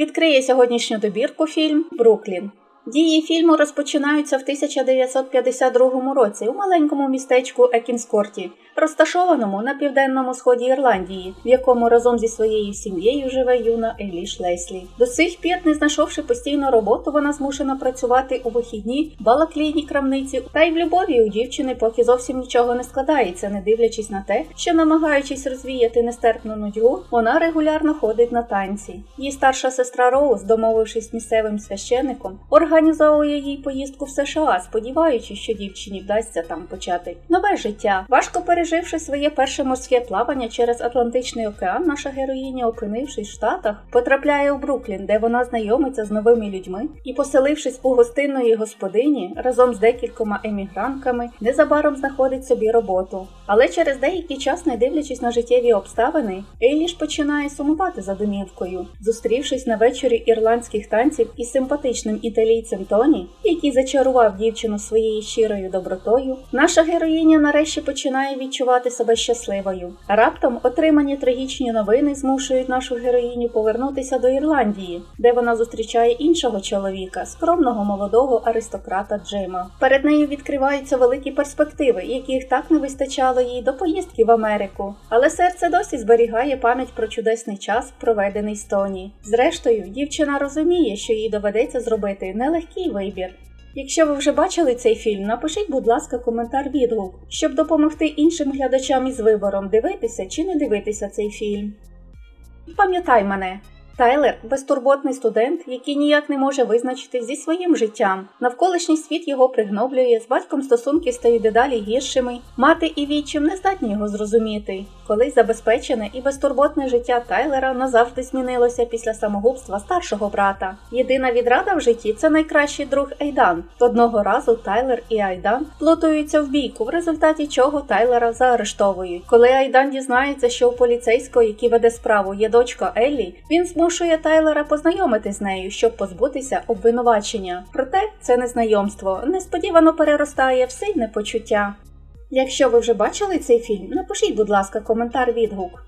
відкриє сьогоднішню добірку фільм Бруклін. Дії фільму розпочинаються в 1952 році у маленькому містечку Екінскорті, розташованому на південному сході Ірландії, в якому разом зі своєю сім'єю живе юна Еліш Леслі. До сих пір, не знайшовши постійну роботу, вона змушена працювати у вихідні балаклійній крамниці, та й в любові у дівчини поки зовсім нічого не складається, не дивлячись на те, що намагаючись розвіяти нестерпну нудьгу, вона регулярно ходить на танці. Її старша сестра Роуз, домовившись з місцевим священником, організовує їй поїздку в США, сподіваючись, що дівчині вдасться там почати нове життя. Важко переживши своє перше морське плавання через Атлантичний океан, наша героїня, опинившись в Штатах, потрапляє у Бруклін, де вона знайомиться з новими людьми і, поселившись у гостинної господині разом з декількома емігрантками, незабаром знаходить собі роботу. Але через деякий час, не дивлячись на життєві обставини, Ейліш починає сумувати за домівкою, зустрівшись на вечорі ірландських танців із симпатичним італійцем Тоні, який зачарував дівчину своєю щирою добротою, наша героїня нарешті починає відчувати себе щасливою. Раптом отримані трагічні новини змушують нашу героїню повернутися до Ірландії, де вона зустрічає іншого чоловіка, скромного молодого аристократа Джима. Перед нею відкриваються великі перспективи, яких так не вистачало їй до поїздки в Америку. Але серце досі зберігає пам'ять про чудесний час, проведений з Тоні. Зрештою, дівчина розуміє, що їй доведеться зробити нелегкий вибір. Якщо ви вже бачили цей фільм, напишіть, будь ласка, коментар відгук, щоб допомогти іншим глядачам із вибором дивитися чи не дивитися цей фільм. Пам'ятай мене. Тайлер безтурботний студент, який ніяк не може визначити зі своїм життям. Навколишній світ його пригноблює, з батьком стосунки стають дедалі гіршими. Мати і відчим не здатні його зрозуміти. Колись забезпечене і безтурботне життя Тайлера назавжди змінилося після самогубства старшого брата. Єдина відрада в житті це найкращий друг Айдан. Одного разу Тайлер і Айдан плутаються в бійку, в результаті чого Тайлера заарештовують. Коли Айдан дізнається, що у поліцейського, який веде справу, є дочка Еллі, він змушує Тайлера познайомити з нею, щоб позбутися обвинувачення. Проте це незнайомство несподівано переростає в сильне почуття. Якщо ви вже бачили цей фільм, напишіть, будь ласка, коментар відгук.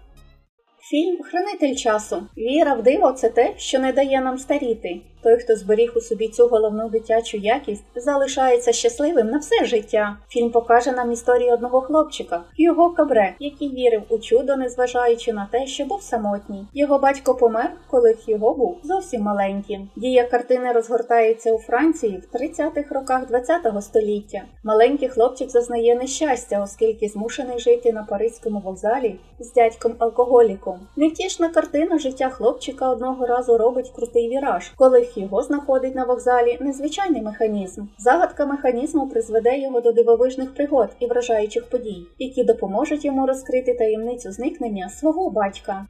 Фільм Хранитель часу. Віра в диво це те, що не дає нам старіти. Той, хто зберіг у собі цю головну дитячу якість, залишається щасливим на все життя. Фільм покаже нам історію одного хлопчика, його кабре, який вірив у чудо, незважаючи на те, що був самотній. Його батько помер, коли його був зовсім маленьким. Дія картини розгортається у Франції в 30-х роках ХХ століття. Маленький хлопчик зазнає нещастя, оскільки змушений жити на паризькому вокзалі з дядьком алкоголіком. Невтішна картина життя хлопчика одного разу робить крутий віраж, коли його знаходить на вокзалі незвичайний механізм. Загадка механізму призведе його до дивовижних пригод і вражаючих подій, які допоможуть йому розкрити таємницю зникнення свого батька.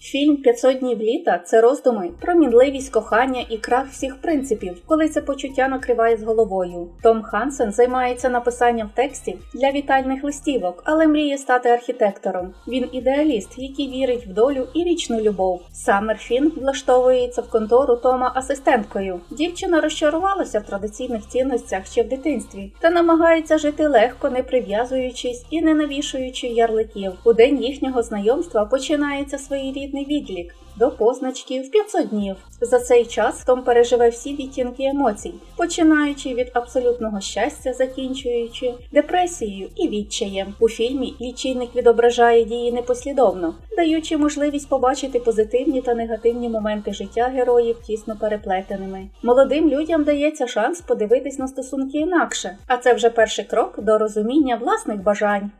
Фільм «500 днів літа це роздуми про мінливість кохання і крах всіх принципів, коли це почуття накриває з головою. Том Хансен займається написанням текстів для вітальних листівок, але мріє стати архітектором. Він ідеаліст, який вірить в долю і вічну любов. Саммер Фін влаштовується в контору Тома асистенткою. Дівчина розчарувалася в традиційних цінностях ще в дитинстві та намагається жити легко, не прив'язуючись і не навішуючи ярликів. У день їхнього знайомства починається своєрідний відлік до позначки в 500 днів. За цей час Том переживе всі відтінки емоцій, починаючи від абсолютного щастя, закінчуючи депресією і відчаєм. У фільмі лічильник відображає дії непослідовно, даючи можливість побачити позитивні та негативні моменти життя героїв тісно переплетеними. Молодим людям дається шанс подивитись на стосунки інакше, а це вже перший крок до розуміння власних бажань.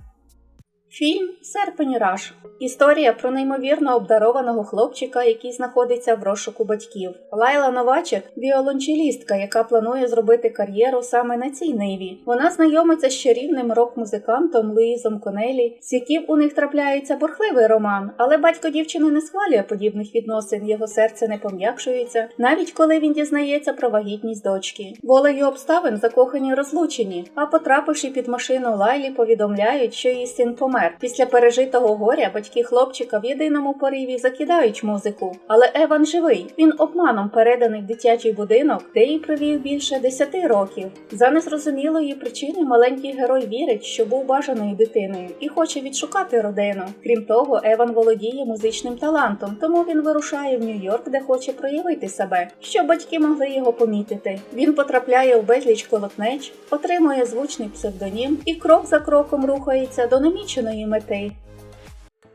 Фільм Серпень Раш. Історія про неймовірно обдарованого хлопчика, який знаходиться в розшуку батьків. Лайла Новачек віолончелістка, яка планує зробити кар'єру саме на цій ниві. Вона знайомиться з чарівним рок-музикантом Луїзом Конелі, з яким у них трапляється бурхливий роман, але батько дівчини не схвалює подібних відносин, його серце не пом'якшується, навіть коли він дізнається про вагітність дочки. Волею обставин закохані розлучені, а потрапивши під машину Лайлі, повідомляють, що її син помер. Помер. Після пережитого горя батьки хлопчика в єдиному пориві закидають музику. Але Еван живий. Він обманом переданий в дитячий будинок, де й провів більше 10 років. За незрозумілої причини маленький герой вірить, що був бажаною дитиною і хоче відшукати родину. Крім того, Еван володіє музичним талантом, тому він вирушає в Нью-Йорк, де хоче проявити себе, щоб батьки могли його помітити. Він потрапляє в безліч колотнеч, отримує звучний псевдонім і крок за кроком рухається до наміченої мети.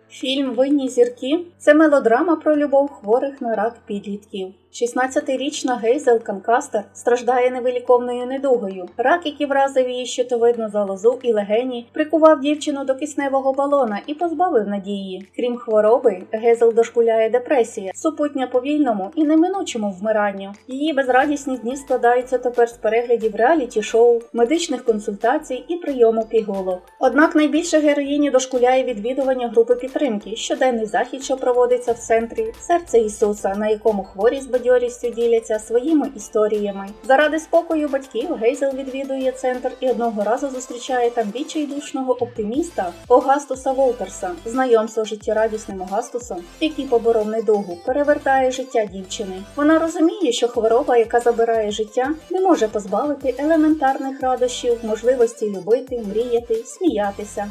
Фільм Винні зірки це мелодрама про любов хворих на рак підлітків. 16-річна Гейзел Канкастер страждає невиліковною недугою. Рак, який вразив її щитовидну залозу і легені, прикував дівчину до кисневого балона і позбавив надії. Крім хвороби, Гейзел дошкуляє депресія, супутня повільному і неминучому вмиранню. Її безрадісні дні складаються тепер з переглядів реаліті-шоу, медичних консультацій і прийому пігулок. Однак найбільше героїні дошкуляє відвідування групи підтримки, щоденний захід, що проводиться в центрі Серце Ісуса, на якому хворі з бадьорістю діляться своїми історіями. Заради спокою батьків Гейзел відвідує центр і одного разу зустрічає там відчайдушного оптиміста Огастуса Волтерса. Знайомство життєрадісним Огастусом, який поборов недугу, перевертає життя дівчини. Вона розуміє, що хвороба, яка забирає життя, не може позбавити елементарних радощів, можливості любити, мріяти, сміятися.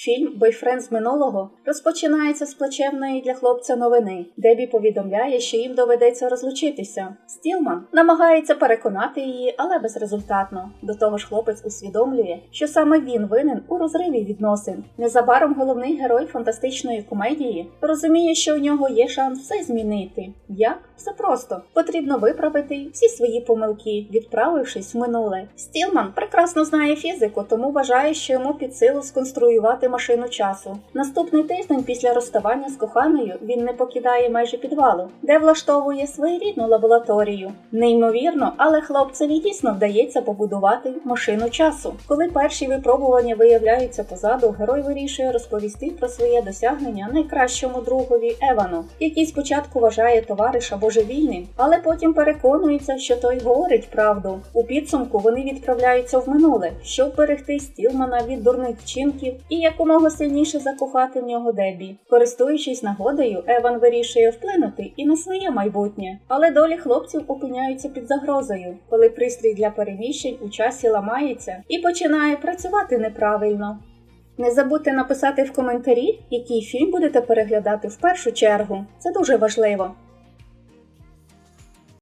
Фільм Бойфренд з минулого розпочинається з плачевної для хлопця новини. Дебі повідомляє, що їм доведеться розлучитися. Стілман намагається переконати її, але безрезультатно. До того ж, хлопець усвідомлює, що саме він винен у розриві відносин. Незабаром головний герой фантастичної комедії розуміє, що у нього є шанс все змінити. Як? Все просто потрібно виправити всі свої помилки, відправившись в минуле. Стілман прекрасно знає фізику, тому вважає, що йому під силу сконструювати машину часу. Наступний тиждень після розставання з коханою він не покидає майже підвалу, де влаштовує своєрідну лабораторію. Неймовірно, але хлопцеві дійсно вдається побудувати машину часу. Коли перші випробування виявляються позаду, герой вирішує розповісти про своє досягнення найкращому другові Евану, який спочатку вважає товариша божевільним, але потім переконується, що той говорить правду. У підсумку вони відправляються в минуле, щоб берегти Стілмана від дурних вчинків і якомога сильніше закохати в нього Дебі. Користуючись нагодою, Еван вирішує вплинути і на своє майбутнє, але долі хлопців опиняються під загрозою, коли пристрій для переміщень у часі ламається і починає працювати неправильно. Не забудьте написати в коментарі, який фільм будете переглядати в першу чергу. Це дуже важливо.